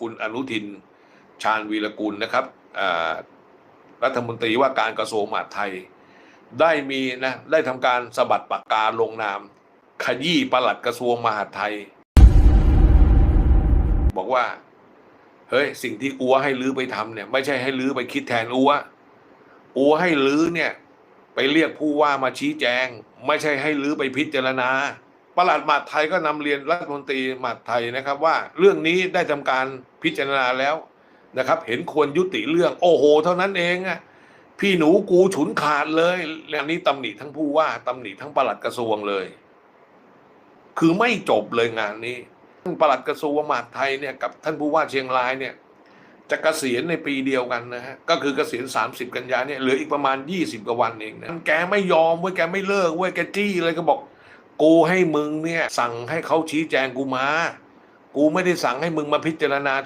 คุณอนุทินชาญวีรกุลนะครับรัฐมนตรีว่าการกระทรวงมหาดไทย ได้มีนะได้ทำการสะบัดปากกาลงนาม ขยี้ปลัดกระทรวงมหาดไทย บอกว่า เฮ้ย สิ่งที่อัวให้ลื้อไปทำเนี่ย ไม่ใช่ให้ลื้อไปคิดแทนอัวอัวให้ลื้อเนี่ย ไปเรียกผู้ว่ามาชี้แจง ไม่ใช่ให้ลื้อไปพิจารณา ประหลัดมหาดไทยก็นำเรียนรัฐมนตรีมหาดไทยนะครับว่าเรื่องนี้ได้ทำการพิจารณาแล้วนะครับ เห็นควรยุติเรื่อง โอ้โห เท่านั้นเองอะพี่หนูกูฉุนขาดเลยเรื่องนี้ตำหนิทั้งผู้ว่าตำหนิทั้งประหลัดกระทรวงเลย คือไม่จบเลยงานนี้ท่านปลัดกระทรวงมหาดไทยเนี่ยกับท่านผู้ว่าเชียงรายเนี่ยจะเกษียณในปีเดียวกันนะฮะก็คือเกษียณ 30 กันยาเนี่ยเหลืออีกประมาณ 20กว่าวันเองนะแกไม่ยอมเว้ยแกไม่เลิกเว้ยแกจี้เลยก็บอก กูให้มึงเนี่ยสั่งให้เขาชี้แจงกูมากูไม่ได้สั่งให้มึงมาพิจารณา